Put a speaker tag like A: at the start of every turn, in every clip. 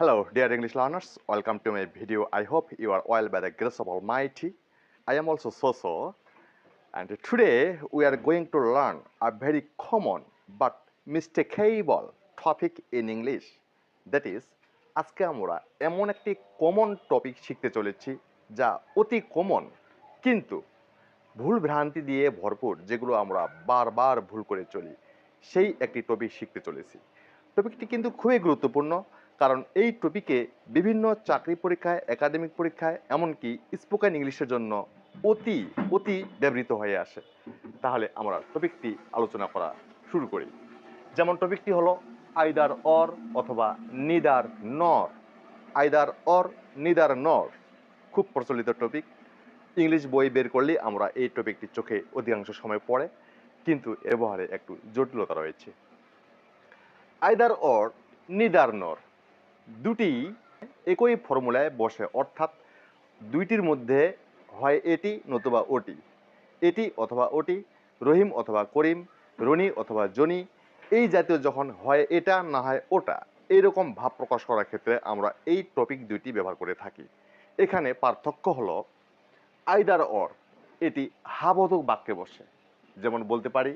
A: Hello, dear English learners. Welcome to my video. I hope you are well by the grace of Almighty. I am also Soso, and today we are going to learn a very common but mistakable topic in English. That is, আজকে আমরা এমন একটি common topic শিখতে চলেছি যা অতি common কিন্তু ভুল ভ্রান্তি দিয়ে ভরপুর যেগুলো আমরা বারবার ভুল করে চলি সেই একটি টপিক শিখতে চলেছি টপিকটি কিন্তু খুবই গুরুত্বপূর্ণ কারণ এই টপিকে বিভিন্ন চাকরি পরীক্ষায়, একাডেমিক পরীক্ষায়, এমনকি স্পোকেন ইংলিশের জন্য অতি অতি ব্যবহৃত হয়ে আসে। তাহলে আমরা টপিকটি আলোচনা করা শুরু করি। যেমন টপিকটি হলো আইদার অর অথবা neither nor. Either or, neither nor খুব প্রচলিত টপিক। ইংলিশ বই বের করলে আমরা এই টপিকটি চোখে অধিকাংশ সময় পড়ে, কিন্তু ব্যবহারে একটু জটিলতা রয়েছে। আইদার অর, নিদার নর দুটি একই ফর্মুলায় বসে, অর্থাৎ দুইটির মধ্যে হয় এটি নতুবা ওটি, এটি অথবা ওটি, রহিম অথবা করিম, রনি অথবা জনি, এই জাতীয় যখন হয় এটা না হয় ওটা, এইরকম ভাব প্রকাশ করার ক্ষেত্রে আমরা এই টপিক দুইটি ব্যবহার করে থাকি। এখানে পার্থক্য হলো আইদার অর এটি হাবোধক বাক্যে বসে, যেমন বলতে পারি,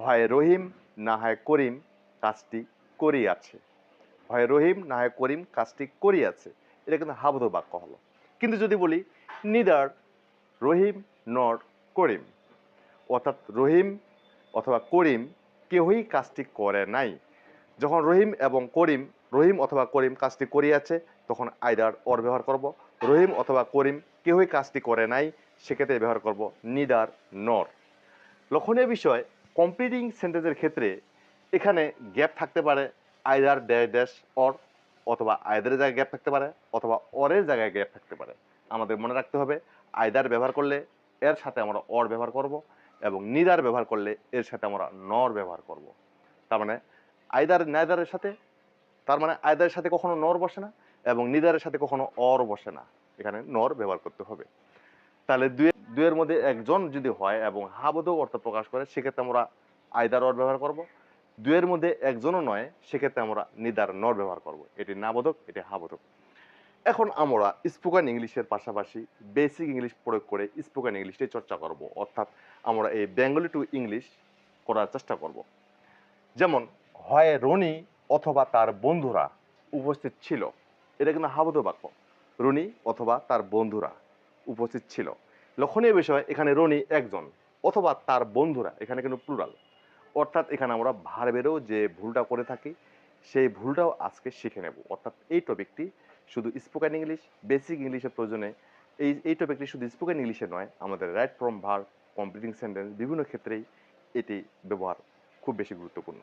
A: হয় রহিম না হয় করিম, কাজটি করিয়াছে। হয় রহিম না হয় করিম কাজটি করিয়াছে। এটা কিন্তু হাবোধক বাক্য হলো। কিন্তু যদি বলি, নিদার রহিম নর করিম। অর্থাৎ রহিম অথবা করিম কেউই কাজটি করে নাই। যখন রহিম এবং করিম, রহিম অথবা করিম কাজটি করিয়াছে, তখন আইদার অর ব্যবহার করব। রহিম অথবা করিম কেউই কাজটি করে নাই, সেক্ষেত্রে ব্যবহার করব নিদার নর। লক্ষণীয় বিষয় কমপ্লিটিং সেন্টেন্সের ক্ষেত্রে এখানে গ্যাপ থাকতে পারে আইদার ড্যাশ ড্যাশ অর অথবা আইদারের জায়গায় গ্যাপ থাকতে পারে, অথবা অরের জায়গায় গ্যাপ থাকতে পারে। আমাদের মনে রাখতে হবে আইদার ব্যবহার করলে এর সাথে আমরা অর ব্যবহার করব এবং নিদার ব্যবহার করলে এর সাথে আমরা নর ব্যবহার করব। তার মানে আইদার নাইদারের সাথে, তার মানে আইদারের সাথে কখনো নর বসে না এবং নিদারের সাথে কখনো অর বসে না। এখানে নর ব্যবহার করতে হবে। তাহলে দুয়ে দুয়ের মধ্যে একজন যদি হয় এবং হাবোধক অর্থ প্রকাশ করে, সেক্ষেত্রে আমরা আইদার অর ব্যবহার করব। দুয়ের মধ্যে একজনও নয়, সেক্ষেত্রে আমরা নিদার নর ব্যবহার করব। এটি নাবোধক, এটি হাবোধক। এখন আমরা স্পোকেন ইংলিশের পাশাপাশি বেসিক ইংলিশ প্রয়োগ করে স্পোকেন ইংলিশটি চর্চা করব। অর্থাৎ আমরা এই বেঙ্গলি টু ইংলিশ করার চেষ্টা করব। যেমন, হয় রনি অথবা তার বন্ধুরা উপস্থিত ছিল। এটা কিন্তু হাবোধক বাক্য। রনি অথবা তার বন্ধুরা উপস্থিত ছিল। লক্ষণীয় বিষয়, এখানে রনি একজন অথবা তার বন্ধুরা, এখানে কিন্তু প্লুরাল অর্থাৎ এখানে আমরা ভার্বেরও যে ভুলটা করে থাকি, সেই ভুলটাও আজকে শিখে নেব। অর্থাৎ এই টপিকটি শুধু স্পোকেন ইংলিশ বেসিক ইংলিশের প্রয়োজনে, এই এই টপিকটি শুধু স্পোকেন ইংলিশে নয়, আমাদের right form verb completing sentence বিভিন্ন ক্ষেত্রেই এটি ব্যবহার খুব বেশি গুরুত্বপূর্ণ।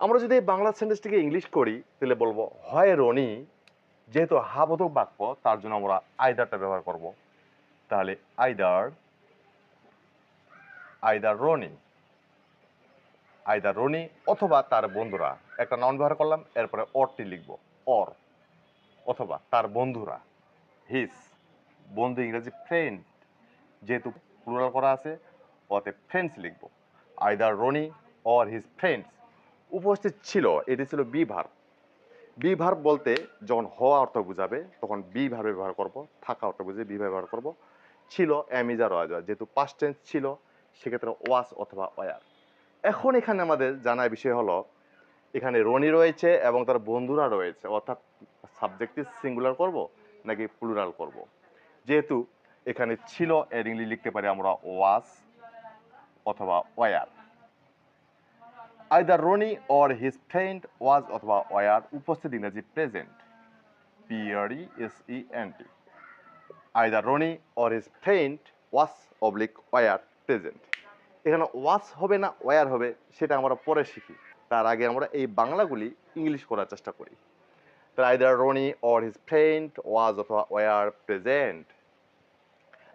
A: আমরা যদি বাংলা সেন্টেন্সটিকে ইংলিশ করি, তাহলে বলব, হয় রনি, যেহেতু হাবোধক বাক্য, তার জন্য আমরা আইদারটা ব্যবহার করব। তাহলে either either Rony either Rony অথবা তার বন্ধুরা। একটা নাউন ব্যবহার করলাম, এরপরে অরটি লিখব। অর অথবা তার বন্ধুরা। হিস বন্ধু ইংরেজি ফ্রেন্ড যেহেতু প্লুরাল করা আছে, অতএব ফ্রেন্ডস লিখব। Either Rony or his friends উপস্থিত ছিল, এটি ছিল বি ভার্ব বি ভার্ব বলতে যখন হওয়া অর্থ বুঝাবে, তখন বি ভার্বে ব্যবহার করব, থাকা অর্থ বুঝে বি ব্যবহার করব। ছিল অ্যামিজার ওয়াজ যেহেতু পাস্ট টেন্স ছিল, সেক্ষেত্রে ওয়াস অথবা ওয়ার এখন এখানে আমাদের জানার বিষয় হলো, এখানে রনি রয়েছে এবং তার বন্ধুরা রয়েছে। অর্থাৎ সাবজেক্টটি সিঙ্গুলার করব নাকি প্লুরাল করব? যেহেতু এখানে ছিল, এর ইংলিশ লিখতে পারি আমরা ওয়াস অথবা were either Rony or his friend was অথবা ওয়ার উপস্থিত ইংরেজি present P R E S E N T either Rony or his friend was oblique were present এখানে ওয়াচ হবে না, ওয়ার হবে, সেটা আমরা পরে শিখি। তার আগে আমরা এই বাংলাগুলি ইংলিশ করার চেষ্টা করি। তার either Rony or his friend was অথবা ওয়ার প্রেজেন্ট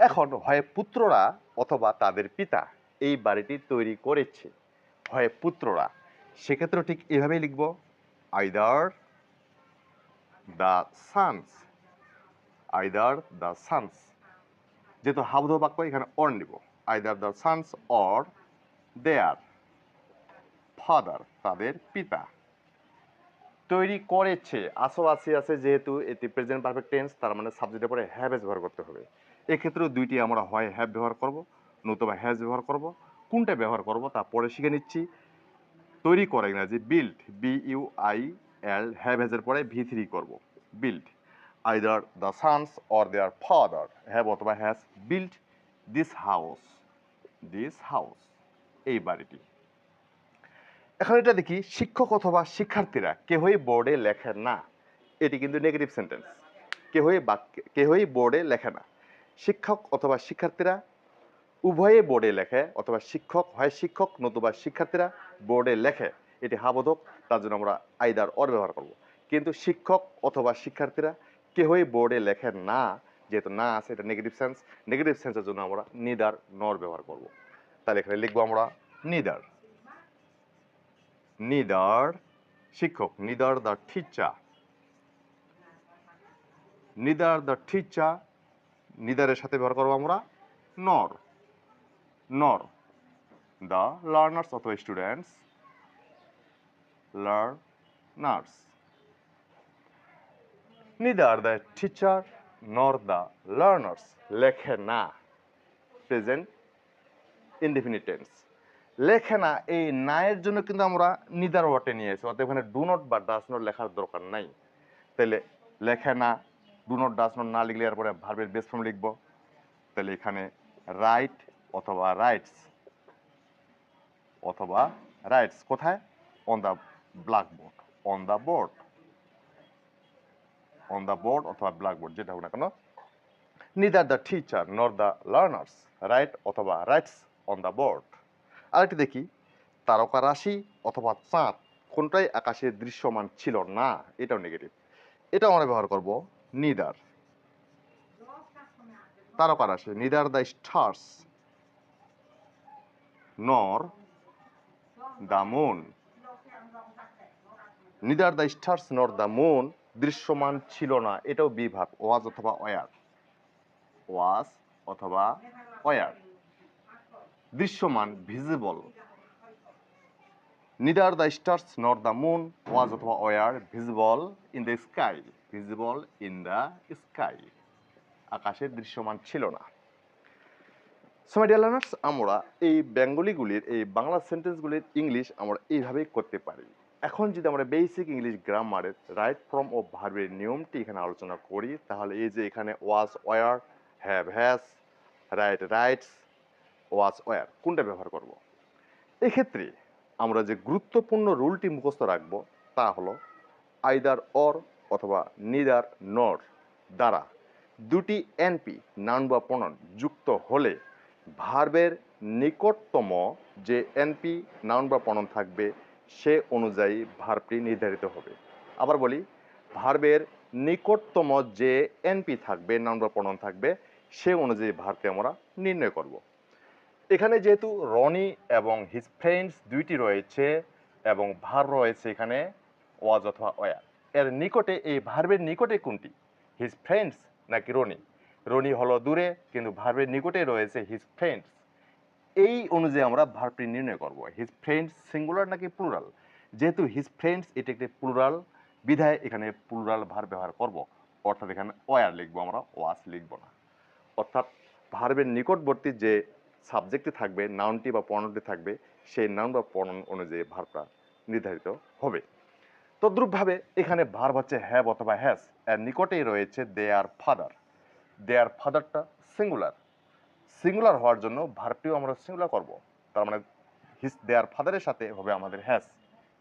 A: এখন হয় পুত্ররা অথবা তাদের পিতা এই বাড়িটি তৈরি করেছে। হয় পুত্ররা, সেক্ষেত্রে ঠিক এভাবেই লিখব। Either the sons either the sons যেহেতু হাবধ বাক্য এখানে অর নিব। Either the sons or their father তাদের পিতা। তৈরি করেছে আসো আসি আছে যেহেতু এটি প্রেজেন্ট পারফেক্ট টেন্স তার মানে সাবজেক্টের পরে হ্যাভ ব্যবহার করতে হবে। এক্ষেত্রেও দুইটি আমরা হয় হ্যাভ ব্যবহার করব, নতুবা হ্যাজ ব্যবহার করব। কোনটা ব্যবহার করব তা পরে শিখে নিচ্ছি। তৈরি করে ইংরাজি build B U I L have হ্যাজের পরে ভি থ্রি করব। Build either the sons or their father have অথবা has build this house this house এই বাড়িটি। এখন এটা দেখি, শিক্ষক অথবা শিক্ষার্থীরা কেহই বোর্ডে লেখে না। এটি কিন্তু নেগেটিভ সেন্টেন্স কেহই বাক্যে কেহই বোর্ডে লেখে না। শিক্ষক অথবা শিক্ষার্থীরা উভয়ে বোর্ডে লেখে, অথবা শিক্ষক হয় শিক্ষক, নতুবা শিক্ষার্থীরা বোর্ডে লেখে। এটি হাবোধক, তার জন্য আমরা আইদার অর ব্যবহার করব। কিন্তু শিক্ষক অথবা শিক্ষার্থীরা কেহই বোর্ডে লেখে না যেহেতু না আছে, এটা নেগেটিভ সেন্স নেগেটিভ সেন্সের জন্য আমরা নিদার নর ব্যবহার করব। তাহলে এখানে লিখব আমরা নিদার নিদার শিক্ষক neither the teacher neither the teacher নিদারের সাথে ব্যবহার করব আমরা নর নর দ্য লার্নার্স অথবা students learners neither the teacher nor the learners লেখে না। প্রেজেন্ট ইনডিফিনিট টেন্স লেখে না, এই নায়ের জন্য কিন্তু আমরা নিদার ওয়াটে নিয়ে এসেছি। অর্থাৎ এখানে ডু নট বা ডাস নট লেখার দরকার নাই। তাহলে লেখে না ডু নট ডাস নট না লিখলে এরপরে ভার্বের বেস ফর্ম লিখব। তাহলে এখানে রাইট অথবা রাইটস অথবা রাইটস কোথায়? On the blackboard on the board on the board অথবা ব্ল্যাকবোর্ড যেটা হোক না কেন। Neither the teacher nor the learners write অথবা রাইটস অন দ্য বোর্ড আরেকটি দেখি, তারকা রাশি অথবা চাঁদ, কোনটাই আকাশে দৃশ্যমান ছিল না, এটাও নেগেটিভ এটা আমরা ব্যবহার করব নিদার তারকা রাশি neither the stars nor the moon neither the stars nor the moon দৃশ্যমান ছিল না, এটাও বিভাগ, ওয়াজ অথবা অয়ার ওয়াজ অথবা অয়ার দৃশ্যমান visible neither the stars nor the moon was অথবা were visible in the sky visible in the sky আকাশে দৃশ্যমান ছিল না। সোমাইডিয়া লার্নার্স আমরা এই বেঙ্গলিগুলির এই বাংলা সেন্টেন্সগুলির ইংলিশ আমরা এইভাবেই করতে পারি। এখন যদি আমরা বেসিক ইংলিশ গ্রামারের রাইট ফর্ম ও ভার্বের নিয়মটি এখানে আলোচনা করি, তাহলে এই যে এখানে was were have has write writes was were কোনটা ব্যবহার করব? এক্ষেত্রে আমরা যে গুরুত্বপূর্ণ রুলটি মুখস্থ রাখব, তা হলো আইদার অর অথবা নিদার নর দ্বারা দুটি এনপি নাউন বা প্রণন যুক্ত হলে ভার্বের নিকটতম যে এনপি নাউন বা প্রণন থাকবে সে অনুযায়ী ভার্বটি নির্ধারিত হবে। আবার বলি, ভার্বের নিকটতম যে এনপি থাকবে বা প্রণন থাকবে, সে অনুযায়ী ভার্বকে আমরা নির্ণয় করব। এখানে যেহেতু রনি এবং হিজ ফ্রেন্ডস দুইটি রয়েছে এবং ভার রয়েছে এখানে ওয়াজ অথবা ওয়ার। এর নিকটে, এই ভার্বের নিকটে কোনটি? হিজ ফ্রেন্ডস নাকি রনি? রনি হলো দূরে, কিন্তু ভার্বের নিকটে রয়েছে হিজ ফ্রেন্ডস এই অনুযায়ী আমরা ভার্বটি নির্ণয় করব। হিজ ফ্রেন্ডস সিঙ্গুলার নাকি প্লুরাল যেহেতু হিজ ফ্রেন্ডস এটি একটি প্লুরাল বিধায় এখানে প্লুরাল ভার ব্যবহার করব। অর্থাৎ এখানে ওয়ার লিখব আমরা ওয়াস লিখব না। অর্থাৎ ভার্বের নিকটবর্তী যে সাবজেক্টটি থাকবে নাউনটি বা পণ্যটি থাকবে, সেই নাউন বা পণ্য অনুযায়ী ভার্বটা নির্ধারিত হবে। তদ্রূপভাবে এখানে ভার্ব হচ্ছে হ্যাভ অথবা হ্যাস এর নিকটেই রয়েছে their father their ফাদারটা সিঙ্গুলার সিঙ্গুলার হওয়ার জন্য ভার্বটিও আমরা সিঙ্গুলার করব। তার মানে হিস দেয়ার ফাদারের সাথে হবে আমাদের হ্যাস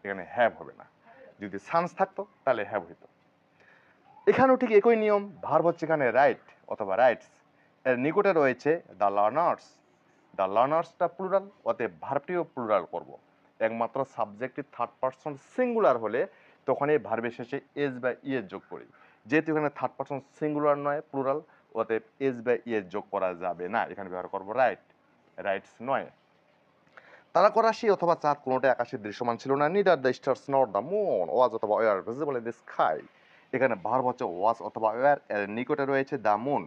A: এখানে হ্যাভ হবে না। যদি সান্স থাকতো, তাহলে হ্যাভ হইতো। এখানেও ঠিক একই নিয়ম ভার্ব হচ্ছে এখানে রাইট অথবা রাইটস এর নিকটে রয়েছে দ্য লার্নার্স দ্য লার্নার্সটা প্লুরাল অতএব ভার্বটিও প্লুরাল করব। একমাত্র সাবজেক্টটি থার্ড পার্সন সিঙ্গুলার হলে তখন এই ভার্বের শেষে এস বা ইয়ের যোগ করি। যেহেতু এখানে থার্ড পার্সন সিঙ্গুলার নয় প্লুরাল অতএব এস বা ইয়ের যোগ করা যাবে না। এখানে ব্যবহার করব রাইট রাইটস নয়। তারকা রাশি অথবা চাঁদ কোনোটাই আকাশে দৃশ্যমান ছিল না। Neither the stars not the moon was অথবা were visible in the sky এখানে ভার্ব হচ্ছে ওয়াজ অথবা ওয়ার এর নিকটে রয়েছে দ্য মুন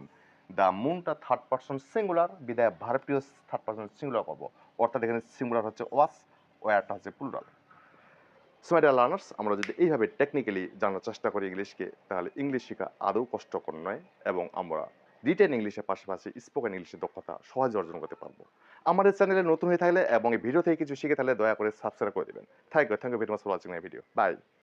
A: দ্য মুনটা থার্ড পার্সন সিঙ্গুলার বিদায় ভার্বটিও থার্ড পার্সন সিঙ্গুলার করব। অর্থাৎ এখানে সিঙ্গুলার হচ্ছে ওয়াস ওয়ারটা হচ্ছে প্লুরাল সোমাইডা লার্নার্স আমরা যদি এইভাবে টেকনিক্যালি জানার চেষ্টা করি ইংলিশকে তাহলে ইংলিশ শেখা আদৌ কষ্টকর নয় এবং আমরা রিটেন ইংলিশের পাশাপাশি স্পোকেন ইংলিশের দক্ষতা সহজে অর্জন করতে পারব। আমাদের চ্যানেলে নতুন হয়ে থাকলে এবং এই ভিডিও থেকে কিছু শিখে থাকলে দয়া করে সাবস্ক্রাইব করে দেবেন। Thank you thank you very much for watching my video bye